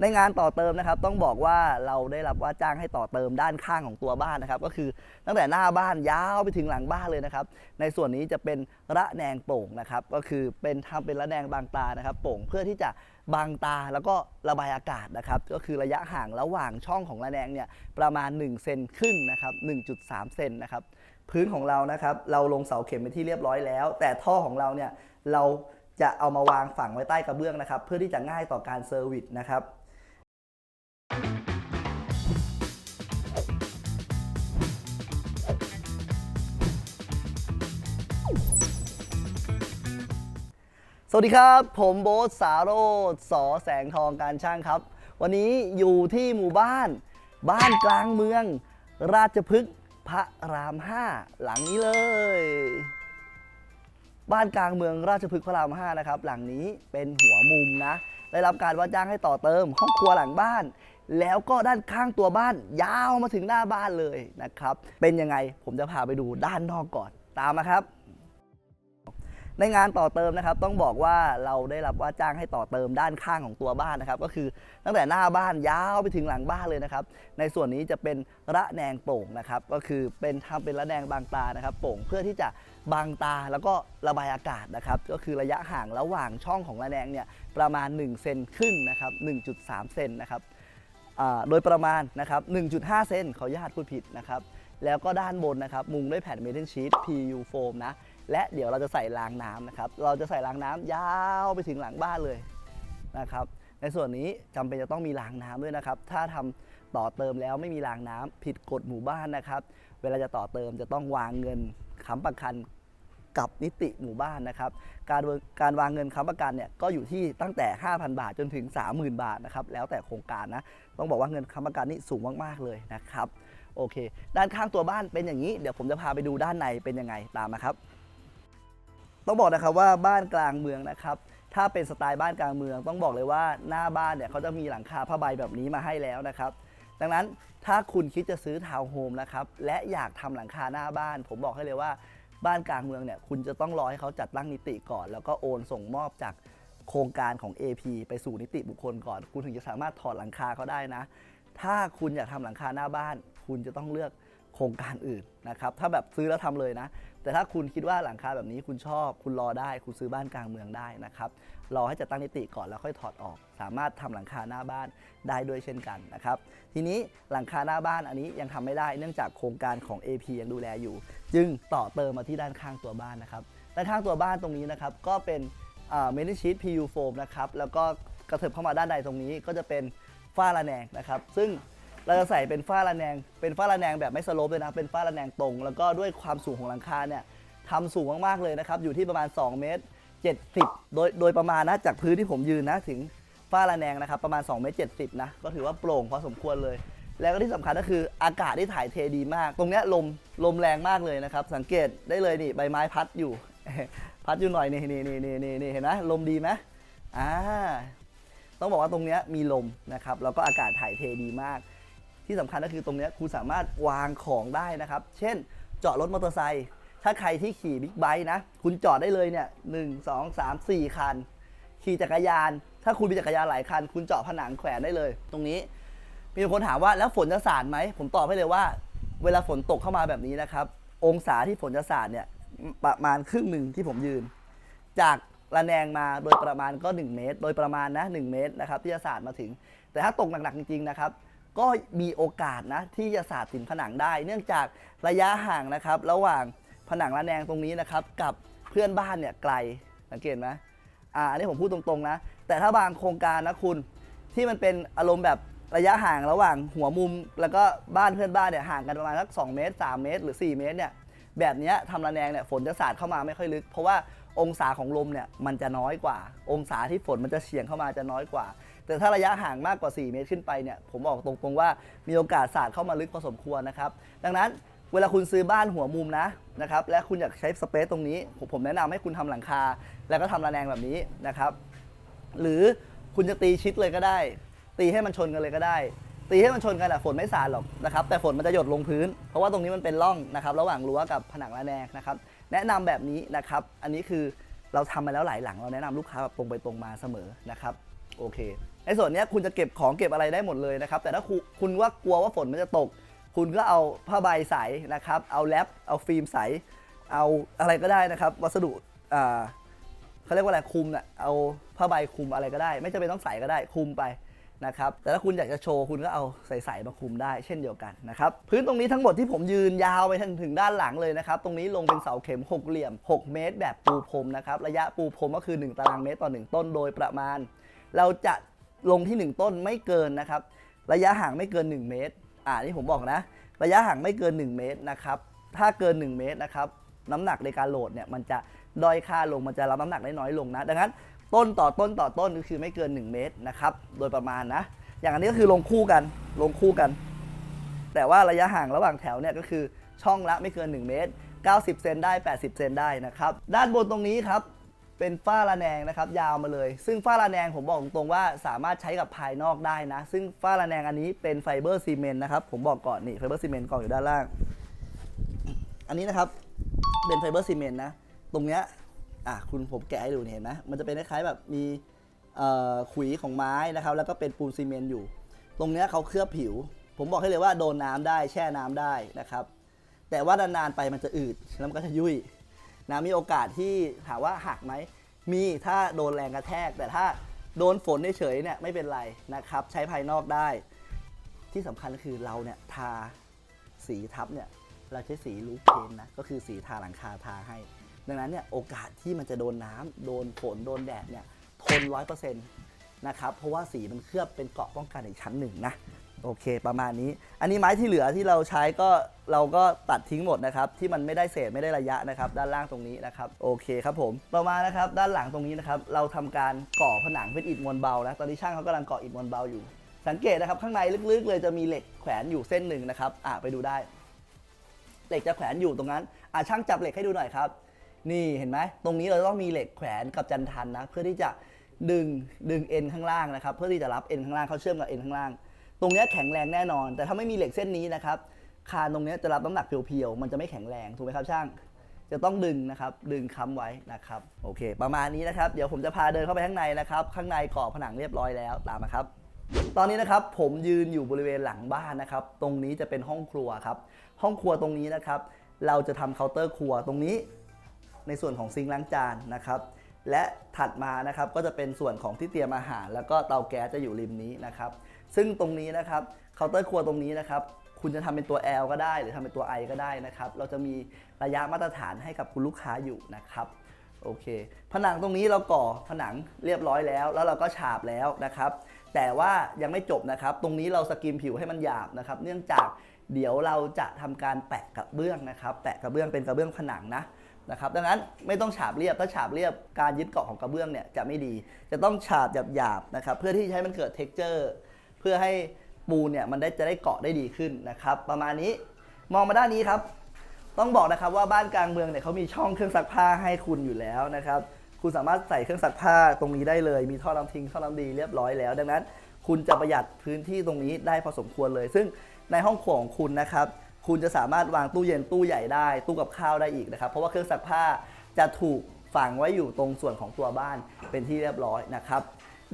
ในงานต่อเติมนะครับ ต้องบอกว่าเราได้รับว่าจ้างให้ต่อเติมด้านข้างของตัวบ้านนะครับ ก็คือตั้งแต่หน้าบ้านยาวไปถึงหลังบ้านเลยนะครับ ในส่วนนี้จะเป็นระแนงโป่งนะครับ ก็คือเป็นทำเป็นระแนงบางตานะครับ โป่งเพื่อที่จะบังตาแล้วก็ระบายอากาศนะครับ ก็คือระยะห่างระหว่างช่องของระแนงเนี่ยประมาณ1เซนครึ่งนะครับ1.3เซนนะครับพื้นของเรานะครับ เราลงเสาเข็มไปที่เรียบร้อยแล้ว แต่ท่อของเราเนี่ยเราจะเอามาวางฝังไว้ใต้กระเบื้องนะครับ เพื่อที่จะง่ายต่อการเซอร์วิสนะครับ วัสดีครับ ผมโบ๊ทสาโรธสอแสงทองการช่างครับ วันนี้อยู่ที่หมู่บ้าน บ้านกลางเมือง ราชพฤกษ์พระราม 5 หลังนี้เลย บ้านกลางเมืองราชพฤกษ์พระราม 5 นะครับ หลังนี้เป็นหัวมุมนะ ได้รับการว่าจ้างให้ต่อเติม ห้องครัวหลังบ้าน แล้วก็ด้านข้างตัวบ้าน ยาวมาถึงหน้าบ้านเลยนะครับ เป็นยังไงผมจะพาไปดูด้านนอกก่อนตามมาครับ ในงานต่อเติมนะครับ ต้องบอกว่าเราได้รับว่าจ้างให้ต่อเติมด้านข้างของตัวบ้านนะครับ ก็คือตั้งแต่หน้าบ้านยาวไปถึงหลังบ้านเลยนะครับ ในส่วนนี้จะเป็นระแนงโป่งนะครับ ก็คือเป็นทำเป็นระแนงบางตานะครับ โป่งเพื่อที่จะบังตาแล้วก็ระบายอากาศนะครับ ก็คือระยะห่างระหว่างช่องของระแนงเนี่ยประมาณ1เซนครึ่งนะครับ 1.3 เซนนะครับโดยประมาณนะครับ 1.5 เซนขออนุญาตพูดผิดนะครับ แล้วก็ด้านบนนะครับ มุงด้วยแผ่นเมทัลชีต PU โฟมนะ และเดี๋ยวเราจะใส่รางน้ำนะครับ เราจะใส่รางน้ำยาวไปถึงหลังบ้านเลยนะครับ ในส่วนนี้จำเป็นจะต้องมีรางน้ำด้วยนะครับ ถ้าทำต่อเติมแล้วไม่มีรางน้ำผิดกฎหมู่บ้านนะครับ เวลาจะต่อเติมจะต้องวางเงินค้ำประกันกับนิติหมู่บ้านนะครับ การเวิร์การวางเงินค้ำประกันเนี่ยก็อยู่ที่ตั้งแต่ 5,000 บาทจนถึง 30,000 บาทนะครับ แล้วแต่โครงการนะ ต้องบอกว่าเงินค้ำประกันนี่สูงมากๆเลยนะครับ โอเค ด้านข้างตัวบ้านเป็นอย่างนี้ เดี๋ยวผมจะพาไปดูด้านในเป็นยังไงตามมาครับ ต้องบอกนะครับว่าบ้านกลางเมืองนะครับถ้าเป็นสไตล์บ้านกลางเมือง ต้องบอกเลยว่าหน้าบ้านเนี่ยเขาจะมีหลังคาผ้าใบแบบนี้มาให้แล้วนะครับ ดังนั้นถ้าคุณคิดจะซื้อทาวน์โฮมนะครับและอยากทำหลังคาหน้าบ้าน ผมบอกให้เลยว่าบ้านกลางเมืองเนี่ยคุณจะต้องรอให้เขาจัดตั้งนิติก่อน แล้วก็โอนส่งมอบจากโครงการของ AP ไปสู่นิติบุคคลก่อน คุณถึงจะสามารถถอดหลังคาเขาได้นะ ถ้าคุณอยากทำหลังคาหน้าบ้าน คุณจะต้องเลือก โครงการอื่นนะครับถ้าแบบซื้อแล้วทำเลยนะ แต่ถ้าคุณคิดว่าหลังคาแบบนี้คุณชอบ คุณรอได้ คุณซื้อบ้านกลางเมืองได้นะครับรอให้จัดตั้งนิติก่อนแล้วค่อยถอดออก สามารถทำหลังคาหน้าบ้านได้ด้วยเช่นกันนะครับทีนี้หลังคาหน้าบ้านอันนี้ยังทำไม่ได้เนื่องจากโครงการของ AP ยังดูแลอยู่ จึงต่อเติมมาที่ด้านข้างตัวบ้านนะครับด้านข้างตัวบ้านตรงนี้นะครับก็เป็นเมทัลชีต PU โฟมนะครับแล้วก็กระเถิบเข้ามาด้านใดตรงนี้ก็จะเป็นฝ้าระแนงนะครับซึ่ง เราจะใส่เป็นฝ้าระแนง เป็นฝ้าระแนงแบบไม่สโลปเลยนะ เป็นฝ้าระแนงตรง แล้วก็ด้วยความสูงของหลังคาเนี่ยทำสูงมากๆเลยนะครับ อยู่ที่ประมาณ 2 เมตร 70 โดยโดยประมาณนะจากพื้นที่ผมยืนนะถึงฝ้าระแนงนะครับ ประมาณ2เมตร70นะก็ถือว่าโปร่งพอสมควรเลย แล้วก็ที่สำคัญก็คืออากาศที่ถ่ายเทดีมาก ตรงเนี้ยลมลมแรงมากเลยนะครับ สังเกตได้เลยนี่ใบไม้พัดอยู่ พัดอยู่หน่อยนี่นี่นี่นี่นี่นี่เห็นไหมลมดีไหมอ่าต้องบอกว่าตรงเนี้ยมีลมนะครับแล้วก็อากาศถ่ายเทดีมาก ที่สำคัญก็คือตรงนี้คุณสามารถวางของได้นะครับ เช่นจอดรถมอเตอร์ไซค์ถ้าใครที่ขี่บิ๊กไบค์นะ คุณจอดได้เลยเนี่ยหนึ่งสองสามสี่คัน ขี่จักรยาน ถ้าคุณมีจักรยานหลายคัน คุณเจาะผนังแขวนได้เลย ตรงนี้ มีคนถามว่าแล้วฝนจะสาดไหม ผมตอบให้เลยว่า เวลาฝนตกเข้ามาแบบนี้นะครับ องศาที่ฝนจะสาดเนี่ยประมาณครึ่งหนึ่งที่ผมยืน จากระแนงมาโดยประมาณก็ 1 เมตร โดยประมาณนะ1เมตรนะครับที่จะสาดมาถึง แต่ถ้าตกหนักๆจริงๆนะครับ ก็มีโอกาสนะที่จะสาดถึงผนังได้ เนื่องจากระยะห่างนะครับระหว่างผนังระแนงตรงนี้นะครับกับเพื่อนบ้านเนี่ยไกลสังเกตไหมอ่าอันนี้ผมพูดตรงๆนะ แต่ถ้าบางโครงการนะคุณที่มันเป็นอารมณ์แบบระยะห่างระหว่างหัวมุม แล้วก็บ้านเพื่อนบ้านเนี่ยห่างกันประมาณสัก2เมตร 3 เมตร หรือ 4 เมตรเนี่ยแบบนี้ทำระแนงเนี่ยฝนจะสาดเข้ามาไม่ค่อยลึก เพราะว่าองศาของลมเนี่ยมันจะน้อยกว่า องศาที่ฝนมันจะเฉียงเข้ามาจะน้อยกว่า แต่ถ้าระยะห่างมากกว่า 4 เมตรขึ้นไปเนี่ยผมบอกตรงๆว่ามีโอกาสสาดเข้ามาลึกพอสมควรนะครับ ดังนั้นเวลาคุณซื้อบ้านหัวมุมนะนะครับและคุณอยากใช้สเปซตรงนี้ ผมแนะนำให้คุณทำหลังคา แล้วก็ทำระแนงแบบนี้นะครับ หรือคุณจะตีชิดเลยก็ได้ ตีให้มันชนกันเลยก็ได้ ตีให้มันชนกันอะฝนไม่สาดหรอกนะครับ แต่ฝนมันจะหยดลงพื้น เพราะว่าตรงนี้มันเป็นร่องนะครับ ระหว่างรั้วกับผนังระแนงนะครับ แนะนำแบบนี้นะครับ อันนี้คือ เราทำมาแล้วหลายหลังเราแนะนำลูกค้าแบบตรงไปตรงมาเสมอนะครับโอเคในส่วนนี้คุณจะเก็บของเก็บอะไรได้หมดเลยนะครับ แต่ถ้าคุณว่ากลัวว่าฝนมันจะตก คุณก็เอาผ้าใบใสนะครับ เอาแรปเอาฟิล์มใส เอาอะไรก็ได้นะครับ วัสดุอ่าเขาเรียกว่าอะไรคุมน่ะเอาผ้าใบคุมอะไรก็ได้ ไม่จำเป็นต้องใส่ก็ได้คุมไป นะครับแต่ถ้าคุณอยากจะโชว์คุณก็เอาใส่ๆมาคุมได้เช่นเดียวกันนะครับพื้นตรงนี้ทั้งหมดที่ผมยืนยาวไปถึงถึงด้านหลังเลยนะครับตรงนี้ลงเป็นเสาเข็มหกเหลี่ยม 6 เมตร แบบปูพรมนะครับระยะปูพรมก็คือ 1 ตารางเมตรต่อ 1 ต้นโดยประมาณ เราจะลงที่ 1 ต้นไม่เกินนะครับระยะห่างไม่เกิน 1 เมตรอ่านี่ผมบอกนะ ระยะห่างไม่เกิน 1 เมตรนะครับถ้าเกิน 1 เมตรนะครับน้ำหนักในการโหลดเนี่ยมันจะด้อยค่าลงมันจะรับน้ำหนักได้น้อยลงนะ ดังนั้น ต้นต่อต้นต่อต้นก็คือไม่เกิน 1 เมตรนะครับ โดยประมาณนะ อย่างอันนี้ก็คือลงคู่กัน ลงคู่กัน แต่ว่าระยะห่างระหว่างแถวเนี่ยก็คือช่องละไม่เกิน 1 เมตร 90 เซนได้ 80 เซนได้นะครับ ด้านบนตรงนี้ครับ เป็นฝ้าระแนงนะครับ ยาวมาเลย ซึ่งฝ้าระแนงผมบอกตรงๆว่าสามารถใช้กับภายนอกได้นะ ซึ่งฝ้าระแนงอันนี้เป็นไฟเบอร์ซีเมนต์นะครับ ผมบอกก่อนนี่ไฟเบอร์ซีเมนต์กองอยู่ด้านล่าง อันนี้นะครับ เป็นไฟเบอร์ซีเมนต์นะ ตรงเนี้ย อะคุณผมแกะให้ดูนี่เห็นไหมมันจะเป็นคล้ายๆแบบมีขุยของไม้นะครับ แล้วก็เป็นปูนซีเมนต์อยู่ ตรงเนี้ยเขาเคลือบผิว ผมบอกให้เลยว่าโดนน้ำได้แช่น้ำได้นะครับ แต่ว่านานๆไปมันจะอืดแล้วมันก็จะยุ่ยนะมีโอกาสที่ถามว่าหักไหมมีถ้าโดนแรงกระแทก แต่ถ้าโดนฝนเฉยๆเนี่ยไม่เป็นไรนะครับ ใช้ภายนอกได้ ที่สำคัญก็คือเราเนี่ยทาสีทับเนี่ยเราใช้สีลูปเพนนะก็คือสีทาหลังคาทาให้ ดังนั้นเนี่ยโอกาสที่มันจะโดนน้ำโดนฝนโดนแดดเนี่ยทนร้อยเปอร์เซ็นต์นะครับเพราะว่าสีมันเคลือบเป็นเกราะป้องกันอีกชั้นหนึ่งนะโอเค ประมาณนี้ อันนี้ไม้ที่เหลือที่เราใช้ก็เราก็ตัดทิ้งหมดนะครับ ที่มันไม่ได้เศษไม่ได้ระยะนะครับ ด้านล่างตรงนี้นะครับ โอเคครับผมต่อมานะครับ ด้านหลังตรงนี้นะครับ เราทำการก่อผนังเป็นอิฐมวลเบานะตอนนี้ช่างเขากำลังก่ออิฐมวลเบาอยู่ สังเกตนะครับข้างในลึกๆ เลยจะมีเหล็กแขวนอยู่เส้นหนึ่งนะครับอะไปดูได้ เหล็กจะแขวนอยู่ตรงนั้นอะช่างจับเหล็กให้ดูหน่อยครับ นี่เห็นไหมตรงนี้เราต้องมีเหล็กแขวนกับจันทันนะ เพื่อที่จะดึงดึงเอ็นข้างล่างนะครับ เพื่อที่จะรับเอ็นข้างล่างเขาเชื่อมกับเอ็นข้างล่าง ตรงนี้แข็งแรงแน่นอน แต่ถ้าไม่มีเหล็กเส้นนี้นะครับคานตรงนี้จะรับน้ำหนักเพียวๆมันจะไม่แข็งแรงถูกไหมครับช่าง จะต้องดึงนะครับ ดึงค้ำไว้นะครับ โอเค ประมาณนี้นะครับ เดี๋ยวผมจะพาเดินเข้าไปข้างในนะครับ ข้างในก่อผนังเรียบร้อยแล้วตามมาครับ ตอนนี้นะครับผมยืนอยู่บริเวณหลังบ้านนะครับ ตรงนี้จะเป็นห้องครัวครับ ห้องครัวตรงนี้นะครับ เราจะทำเคาน์เตอร์ครัวตรงนี้ ในส่วนของซิงค์ล้างจานนะครับ และถัดมานะครับก็จะเป็นส่วนของที่เตรียมอาหาร แล้วก็เตาแก๊สจะอยู่ริมนี้นะครับ ซึ่งตรงนี้นะครับเคาน์เตอร์ครัวตรงนี้นะครับคุณจะทำเป็นตัว L ก็ได้ หรือทำเป็นตัว I ก็ได้นะครับ เราจะมีระยะมาตรฐานให้กับคุณลูกค้าอยู่นะครับโอเค ผนังตรงนี้เราก่อผนังเรียบร้อยแล้ว แล้วเราก็ฉาบแล้วนะครับ แต่ว่ายังไม่จบนะครับ ตรงนี้เราสกิมผิวให้มันหยาบนะครับ เนื่องจากเดี๋ยวเราจะทำการแปะกระเบื้องนะครับ แปะกระเบื้องเป็นกระเบื้องผนังนะ นะครับดังนั้นไม่ต้องฉาบเรียบถ้าฉาบเรียบการยึดเกาะของกระเบื้องเนี่ยจะไม่ดี จะต้องฉาบหยาบๆนะครับเพื่อที่ให้มันเกิด t e x t อร์เพื่อให้ปูนเนี่ยมันได้จะได้เกาะได้ดีขึ้นนะครับประมาณนี้มองมาด้านนี้ครับ ต้องบอกนะครับว่าบ้านกลางเมืองเนี่ยเขามีช่องเครื่องซักผ้าให้คุณอยู่แล้วนะครับคุณสามารถใส่เครื่องซักผ้าตรงนี้ได้เลย มีท่อน้ำทิ้งท่อน้ำดีเรียบร้อยแล้ว ดังนั้น คุณจะประหยัดพื้นที่ตรงนี้ได้พอสมควรเลย ซึ่งในห้องครัวของคุณนะครับ คุณจะสามารถวางตู้เย็นตู้ใหญ่ได้ ตู้กับข้าวได้อีกนะครับ เพราะว่าเครื่องซักผ้าจะถูกฝังไว้อยู่ตรงส่วนของตัวบ้านเป็นที่เรียบร้อยนะครับ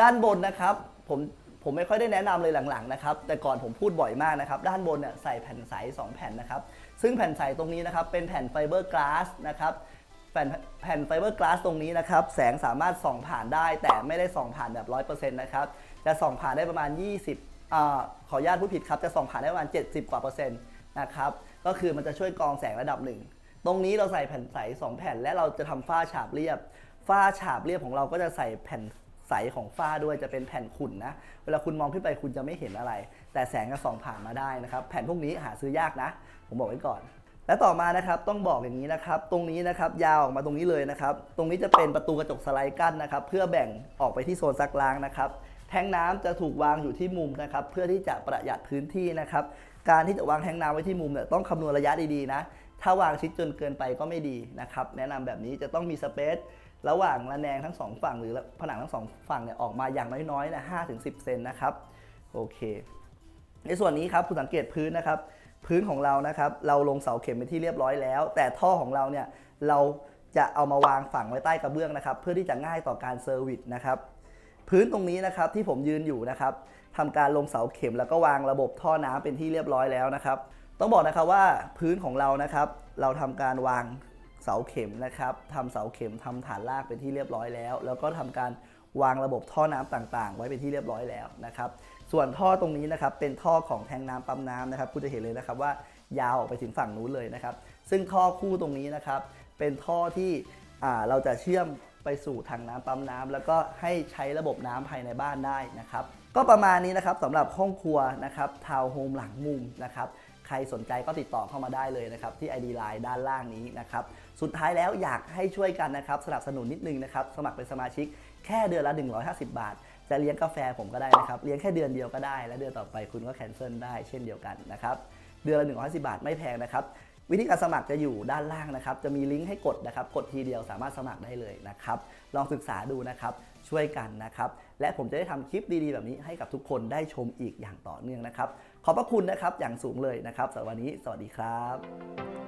ด้านบนนะครับผมผมไม่ค่อยได้แนะนำเลยหลังๆนะครับ แต่ก่อนผมพูดบ่อยมากนะครับ ด้านบนเนี่ยใส่แผ่นใส2แผ่นนะครับ ซึ่งแผ่นใสตรงนี้นะครับ เป็นแผ่นไฟเบอร์กลาสนะครับแผ่นแผ่นไฟเบอร์กลาสตรงนี้นะครับ แสงสามารถส่องผ่านได้ แต่ไม่ได้ส่องผ่านแบบ 100%นะครับ จะส่องผ่านได้ประมาณ 20อ่าขออนุญาตพูดผิดครับ จะส่องผ่านได้ประมาณ 70 กว่าเปอร์เซ็นต์ นะครับ ก็คือมันจะช่วยกรองแสงระดับหนึ่ง ตรงนี้เราใส่แผ่นใส2แผ่น และเราจะทำฝ้าฉาบเรียบ ฝ้าฉาบเรียบของเราก็จะใส่แผ่นใสของฝ้าด้วยจะเป็นแผ่นขุ่นนะ เวลาคุณมองขึ้นไปคุณจะไม่เห็นอะไร แต่แสงจะส่องผ่านมาได้นะครับ แผ่นพวกนี้หาซื้อยากนะ ผมบอกไว้ก่อน และต่อมานะครับต้องบอกอย่างนี้นะครับ ตรงนี้นะครับยาวออกมาตรงนี้เลยนะครับ ตรงนี้จะเป็นประตูกระจกสไลด์กั้นนะครับ เพื่อแบ่งออกไปที่โซนซักล้างนะครับแทงน้ำจะถูกวางอยู่ที่มุมนะครับ เพื่อที่จะประหยัดพื้นที่นะครับ การที่จะวางแทงน้ำไว้ที่มุมเนี่ยต้องคำนวณระยะดีๆนะ ถ้าวางชิดจนเกินไปก็ไม่ดีนะครับ แนะนำแบบนี้จะต้องมีสเปซระหว่างระแนงทั้งสองฝั่งหรือผนังทั้งสองฝั่งเนี่ยออกมาอย่างน้อยๆนะ5ถึง10เซนนะครับ โอเค ในส่วนนี้ครับคุณสังเกตพื้นนะครับ พื้นของเรานะครับ เราลงเสาเข็มเป็นที่เรียบร้อยแล้ว แต่ท่อของเราเนี่ยเราจะเอามาวางฝังไว้ใต้กระเบื้องนะครับ เพื่อที่จะง่ายต่อการเซอร์วิสนะครับ พื้นตรงนี้นะครับที่ผมยืนอยู่นะครับทำการลงเสาเข็มแล้วก็วางระบบท่อน้ำเป็นที่เรียบร้อยแล้วนะครับ ต้องบอกนะครับว่าพื้นของเรานะครับ เราทำการวางเสาเข็มนะครับทำเสาเข็มทำฐานรากเป็นที่เรียบร้อยแล้ว แล้วก็ทำการวางระบบท่อน้ำต่างๆ ไว้เป็นที่เรียบร้อยแล้วนะครับ ส่วนท่อตรงนี้นะครับเป็นท่อของแทงน้ำปั๊มน้ำนะครับคุณจะเห็นเลยนะครับว่ายาวออกไปถึงฝั่งนู้นเลยนะครับ ซึ่งท่อคู่ตรงนี้นะครับ เป็นท่อที่เราจะเชื่อม ไปสู่ทางน้ำปั๊มน้ำแล้วก็ให้ใช้ระบบน้ำภายในบ้านได้นะครับ ก็ประมาณนี้นะครับสำหรับห้องครัวนะครับทาวน์โฮมหลังมุมนะครับใครสนใจก็ติดต่อเข้ามาได้เลยนะครับที่ ID Line ด้านล่างนี้นะครับ สุดท้ายแล้วอยากให้ช่วยกันนะครับสนับสนุนนิดนึงนะครับ สมัครเป็นสมาชิกแค่เดือนละ 150 บาท จะเลี้ยงกาแฟผมก็ได้นะครับ เลี้ยงแค่เดือนเดียวก็ได้ และเดือนต่อไปคุณก็แคนเซิลได้เช่นเดียวกันนะครับ เดือนละ 150 บาทไม่แพงนะครับ วิธีการสมัครจะอยู่ด้านล่างนะครับ จะมีลิงก์ให้กดนะครับ กดทีเดียวสามารถสมัครได้เลยนะครับ ลองศึกษาดูนะครับ ช่วยกันนะครับ และผมจะได้ทำคลิปดีๆ แบบนี้ให้กับทุกคนได้ชมอีกอย่างต่อเนื่องนะครับ ขอบพระคุณนะครับอย่างสูงเลยนะครับสำหรับวันนี้ สวัสดีครับ